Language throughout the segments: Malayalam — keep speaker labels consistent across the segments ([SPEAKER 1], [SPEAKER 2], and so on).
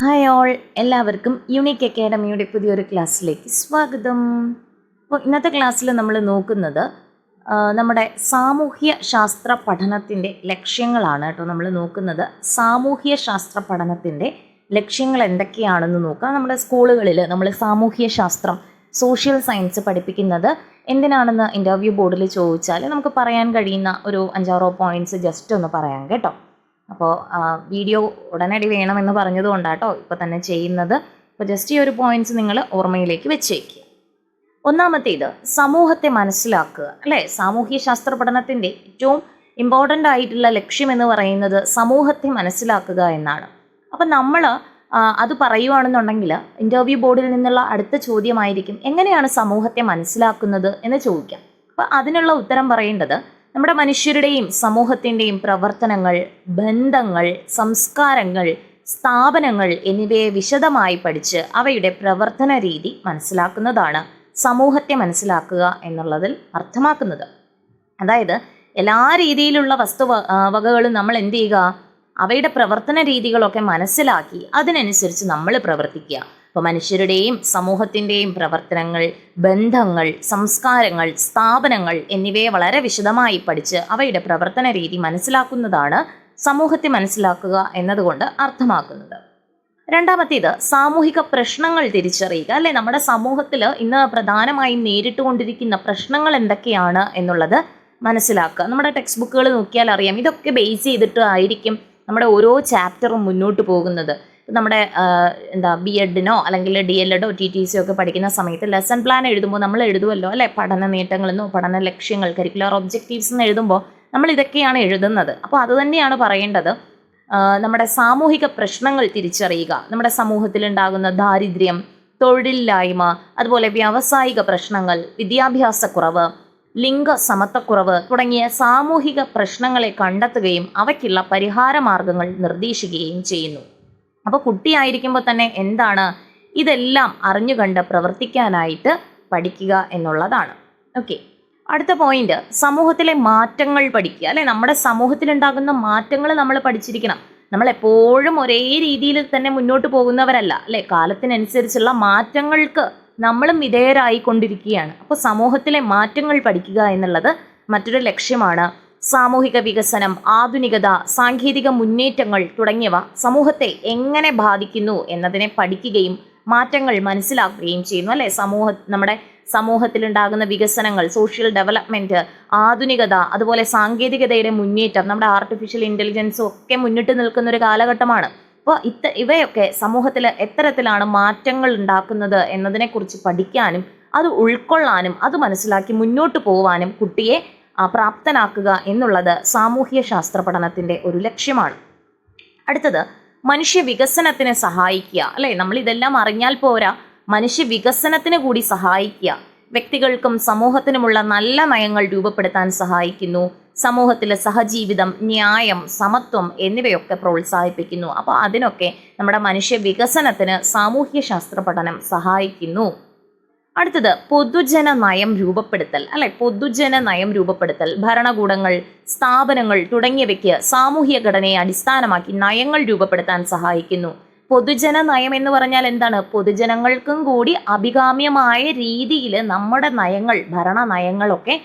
[SPEAKER 1] ഹായ് ഓൾ എല്ലാവർക്കും യൂണിക് അക്കാഡമിയുടെ പുതിയൊരു ക്ലാസ്സിലേക്ക് സ്വാഗതം. അപ്പോൾ ഇന്നത്തെ ക്ലാസ്സിൽ നമ്മൾ നോക്കുന്നത് നമ്മുടെ സാമൂഹ്യ ശാസ്ത്ര പഠനത്തിന്റെ ലക്ഷ്യങ്ങളാണ് കേട്ടോ നമ്മൾ നോക്കുന്നത്. സാമൂഹ്യ ശാസ്ത്ര പഠനത്തിന്റെ ലക്ഷ്യങ്ങൾ എന്തൊക്കെയാണെന്ന് നോക്കാം. നമ്മുടെ സ്കൂളുകളിൽ നമ്മൾ സാമൂഹ്യ ശാസ്ത്രം സോഷ്യൽ സയൻസ് പഠിപ്പിക്കുന്നത് എന്തിനാണെന്ന് ഇന്റർവ്യൂ ബോർഡിൽ ചോദിച്ചാൽ നമുക്ക് പറയാൻ കഴിയുന്ന ഒരു അഞ്ചാറോ പോയിന്റ്സ് ജസ്റ്റ് ഒന്ന് പറയാം കേട്ടോ. അപ്പോൾ വീഡിയോ ഉടനടി വേണമെന്ന് പറഞ്ഞതുകൊണ്ടാട്ടോ ഇപ്പോൾ തന്നെ ചെയ്യുന്നത്. അപ്പോൾ ജസ്റ്റ് ഈ ഒരു പോയിന്റ്സ് നിങ്ങൾ ഓർമ്മയിലേക്ക് വെച്ചേക്കുക ഒന്നാമത്തേത് സമൂഹത്തെ മനസ്സിലാക്കുക അല്ലേ? സാമൂഹ്യ ശാസ്ത്ര പഠനത്തിന്റെ ഏറ്റവും ഇമ്പോർട്ടന്റ് ആയിട്ടുള്ള ലക്ഷ്യം എന്ന് പറയുന്നത് സമൂഹത്തെ മനസ്സിലാക്കുക എന്നാണ്. അപ്പം നമ്മൾ അത് പറയുവാണെന്നുണ്ടെങ്കിൽ ഇന്റർവ്യൂ ബോർഡിൽ നിന്നുള്ള അടുത്ത ചോദ്യമായിരിക്കും എങ്ങനെയാണ് സമൂഹത്തെ മനസ്സിലാക്കുന്നത് എന്ന് ചോദിക്കാം. അപ്പം അതിനുള്ള ഉത്തരം പറയേണ്ടത് നമ്മുടെ മനുഷ്യരുടെയും സമൂഹത്തിന്റെയും പ്രവർത്തനങ്ങൾ ബന്ധങ്ങൾ സംസ്കാരങ്ങൾ സ്ഥാപനങ്ങൾ എന്നിവയെ വിശദമായി പഠിച്ച് അവയുടെ പ്രവർത്തന രീതി മനസ്സിലാക്കുന്നതാണ് സമൂഹത്തെ മനസ്സിലാക്കുക എന്നുള്ളതിൽ അർത്ഥമാക്കുന്നത്. അതായത് എല്ലാ രീതിയിലുള്ള വസ്തു വകകളും നമ്മൾ എന്ത് ചെയ്യുക? അവയുടെ പ്രവർത്തന രീതികളൊക്കെ മനസ്സിലാക്കി അതിനനുസരിച്ച് നമ്മൾ പ്രവർത്തിക്കുക. അപ്പോൾ മനുഷ്യരുടെയും സമൂഹത്തിന്റെയും പ്രവർത്തനങ്ങൾ ബന്ധങ്ങൾ സംസ്കാരങ്ങൾ സ്ഥാപനങ്ങൾ എന്നിവയെ വളരെ വിശദമായി പഠിച്ച് അവയുടെ പ്രവർത്തന രീതി മനസ്സിലാക്കുന്നതാണ് സമൂഹത്തെ മനസ്സിലാക്കുക എന്നതുകൊണ്ട് അർത്ഥമാക്കുന്നത്. രണ്ടാമത്തേത് സാമൂഹിക പ്രശ്നങ്ങൾ തിരിച്ചറിയുക. അല്ലെ? നമ്മുടെ സമൂഹത്തിൽ ഇന്ന് പ്രധാനമായും നേരിട്ടുകൊണ്ടിരിക്കുന്ന പ്രശ്നങ്ങൾ എന്തൊക്കെയാണ് എന്നുള്ളത് മനസ്സിലാക്കുക. നമ്മുടെ ടെക്സ്റ്റ് ബുക്കുകൾ നോക്കിയാൽ അറിയാം. ഇതൊക്കെ ബേസ് ചെയ്തിട്ട് ആയിരിക്കും നമ്മുടെ ഓരോ ചാപ്റ്ററും മുന്നോട്ട് പോകുന്നത്. നമ്മുടെ എന്താ ബി എഡിനോ അല്ലെങ്കിൽ ഡി എൽ എഡോ ടി ടി സിയോ ഒക്കെ പഠിക്കുന്ന സമയത്ത് ലെസൺ പ്ലാൻ എഴുതുമ്പോൾ നമ്മൾ എഴുതുമല്ലോ അല്ലെ? പഠന നേട്ടങ്ങളെന്നോ പഠന ലക്ഷ്യങ്ങൾ കരിക്കുലർ ഒബ്ജക്റ്റീവ്സ് എന്ന് എഴുതുമ്പോൾ നമ്മൾ ഇതൊക്കെയാണ് എഴുതുന്നത്. അപ്പോൾ അത് തന്നെയാണ് പറയേണ്ടത്. നമ്മുടെ സാമൂഹിക പ്രശ്നങ്ങൾ തിരിച്ചറിയുക നമ്മുടെ സമൂഹത്തിൽ ഉണ്ടാകുന്ന ദാരിദ്ര്യം തൊഴിലില്ലായ്മ അതുപോലെ വ്യാവസായിക പ്രശ്നങ്ങൾ വിദ്യാഭ്യാസക്കുറവ് ലിംഗ സമത്വക്കുറവ് തുടങ്ങിയ സാമൂഹിക പ്രശ്നങ്ങളെ കണ്ടെത്തുകയും അവയ്ക്കുള്ള പരിഹാര മാർഗങ്ങൾ നിർദ്ദേശിക്കുകയും ചെയ്യുന്നു. അപ്പോൾ കുട്ടിയായിരിക്കുമ്പോൾ തന്നെ എന്താണ്? ഇതെല്ലാം അറിഞ്ഞുകണ്ട് പ്രവർത്തിക്കാനായിട്ട് പഠിക്കുക എന്നുള്ളതാണ്. ഓക്കെ അടുത്ത പോയിന്റ് സമൂഹത്തിലെ മാറ്റങ്ങൾ പഠിക്കുക. അല്ലെ? നമ്മുടെ സമൂഹത്തിലുണ്ടാകുന്ന മാറ്റങ്ങൾ നമ്മൾ പഠിച്ചിരിക്കണം. നമ്മൾ എപ്പോഴും ഒരേ രീതിയിൽ തന്നെ മുന്നോട്ട് പോകുന്നവരല്ല. അല്ലെ? കാലത്തിനനുസരിച്ചുള്ള മാറ്റങ്ങൾക്ക് നമ്മളും വിധേയരായിക്കൊണ്ടിരിക്കുകയാണ്. അപ്പോൾ സമൂഹത്തിലെ മാറ്റങ്ങൾ പഠിക്കുക എന്നുള്ളത് മറ്റൊരു ലക്ഷ്യമാണ്. സാമൂഹിക വികസനം ആധുനികത സാങ്കേതിക മുന്നേറ്റങ്ങൾ തുടങ്ങിയവ സമൂഹത്തെ എങ്ങനെ ബാധിക്കുന്നു എന്നതിനെ പഠിക്കുകയും മാറ്റങ്ങൾ മനസ്സിലാക്കുകയും ചെയ്യുന്നു അല്ലെ? സമൂഹ നമ്മുടെ സമൂഹത്തിലുണ്ടാകുന്ന വികസനങ്ങൾ സോഷ്യൽ ഡെവലപ്മെന്റ് ആധുനികത അതുപോലെ സാങ്കേതികതയുടെ മുന്നേറ്റം നമ്മുടെ ആർട്ടിഫിഷ്യൽ ഇന്റലിജൻസും ഒക്കെ മുന്നിട്ട് നിൽക്കുന്ന ഒരു കാലഘട്ടമാണ്. അപ്പോൾ ഇത്ത ഇവയൊക്കെ സമൂഹത്തിൽ എത്തരത്തിലാണ് മാറ്റങ്ങൾ ഉണ്ടാക്കുന്നത് എന്നതിനെക്കുറിച്ച് പഠിക്കാനും അത് ഉൾക്കൊള്ളാനും അത് മനസ്സിലാക്കി മുന്നോട്ട് പോവാനും കുട്ടിയെ പ്രാപ്തനാക്കുക എന്നുള്ളത് സാമൂഹ്യ ശാസ്ത്ര പഠനത്തിന്റെ ഒരു ലക്ഷ്യമാണ്. അടുത്തത് മനുഷ്യ വികസനത്തിന് സഹായിക്കുക. അല്ലേ? നമ്മൾ ഇതെല്ലാം അറിഞ്ഞാൽ പോരാ. മനുഷ്യ വികസനത്തിന് കൂടി സഹായിക്കുക. വ്യക്തികൾക്കും സമൂഹത്തിനുമുള്ള നല്ല നയങ്ങൾ രൂപപ്പെടുത്താൻ സഹായിക്കുന്നു. സമൂഹത്തിലെ സഹജീവിതം ന്യായം സമത്വം എന്നിവയൊക്കെ പ്രോത്സാഹിപ്പിക്കുന്നു. അപ്പോൾ അതിനൊക്കെ നമ്മുടെ മനുഷ്യ വികസനത്തിന് സാമൂഹ്യ ശാസ്ത്ര പഠനം സഹായിക്കുന്നു. അടുത്തത് പൊതുജന നയം രൂപപ്പെടുത്തൽ അല്ലെ? പൊതുജന നയം രൂപപ്പെടുത്തൽ ഭരണകൂടങ്ങൾ സ്ഥാപനങ്ങൾ തുടങ്ങിയവയ്ക്ക് സാമൂഹ്യ ഘടനയെ അടിസ്ഥാനമാക്കി നയങ്ങൾ രൂപപ്പെടുത്താൻ സഹായിക്കുന്നു. പൊതുജന നയം എന്ന് പറഞ്ഞാൽ എന്താണ്? പൊതുജനങ്ങൾക്കും കൂടി അഭികാമ്യമായ രീതിയിൽ നമ്മുടെ നയങ്ങൾ ഭരണ നയങ്ങളൊക്കെ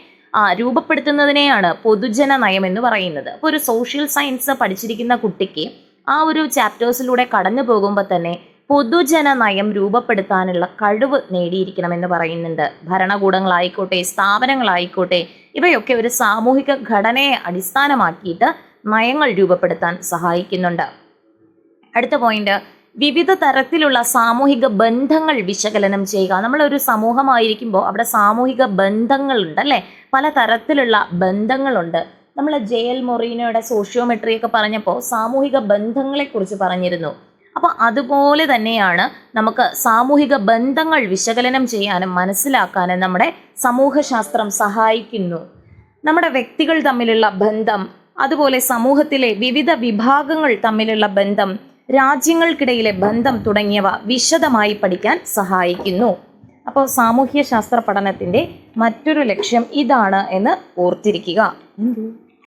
[SPEAKER 1] രൂപപ്പെടുത്തുന്നതിനെയാണ് പൊതുജന നയം എന്ന് പറയുന്നത്. അപ്പോൾ ഒരു സോഷ്യൽ സയൻസ് പഠിച്ചിരിക്കുന്ന കുട്ടിക്ക് ആ ഒരു ചാപ്റ്റേഴ്സിലൂടെ കടന്നു പോകുമ്പോൾ തന്നെ പൊതുജന നയം രൂപപ്പെടുത്താനുള്ള കഴിവ് നേടിയിരിക്കണമെന്ന് പറയുന്നുണ്ട്. ഭരണകൂടങ്ങളായിക്കോട്ടെ സ്ഥാപനങ്ങളായിക്കോട്ടെ ഇവയൊക്കെ ഒരു സാമൂഹിക ഘടനയെ അടിസ്ഥാനമാക്കിയിട്ട് നയങ്ങൾ രൂപപ്പെടുത്താൻ സഹായിക്കുന്നുണ്ട്. അടുത്ത പോയിന്റ് വിവിധ തരത്തിലുള്ള സാമൂഹിക ബന്ധങ്ങൾ വിശകലനം ചെയ്യുക. നമ്മളൊരു സമൂഹമായിരിക്കുമ്പോൾ അവിടെ സാമൂഹിക ബന്ധങ്ങളുണ്ട് അല്ലേ? പല തരത്തിലുള്ള ബന്ധങ്ങളുണ്ട്. നമ്മൾ ജെ എൽ മൊറീനോയുടെ സോഷ്യോമെട്രി ഒക്കെ പറഞ്ഞപ്പോൾ സാമൂഹിക ബന്ധങ്ങളെക്കുറിച്ച് പറഞ്ഞിരുന്നു. അപ്പോൾ അതുപോലെ തന്നെയാണ് നമുക്ക് സാമൂഹിക ബന്ധങ്ങൾ വിശകലനം ചെയ്യാനും മനസ്സിലാക്കാനും നമ്മുടെ സമൂഹശാസ്ത്രം സഹായിക്കുന്നു. നമ്മുടെ വ്യക്തികൾ തമ്മിലുള്ള ബന്ധം അതുപോലെ സമൂഹത്തിലെ വിവിധ വിഭാഗങ്ങൾ തമ്മിലുള്ള ബന്ധം രാജ്യങ്ങൾക്കിടയിലെ ബന്ധം തുടങ്ങിയവ വിശദമായി പഠിക്കാൻ സഹായിക്കുന്നു. അപ്പോൾ സാമൂഹ്യ ശാസ്ത്ര പഠനത്തിന്റെ മറ്റൊരു ലക്ഷ്യം ഇതാണ് എന്ന് ഓർത്തിരിക്കുക.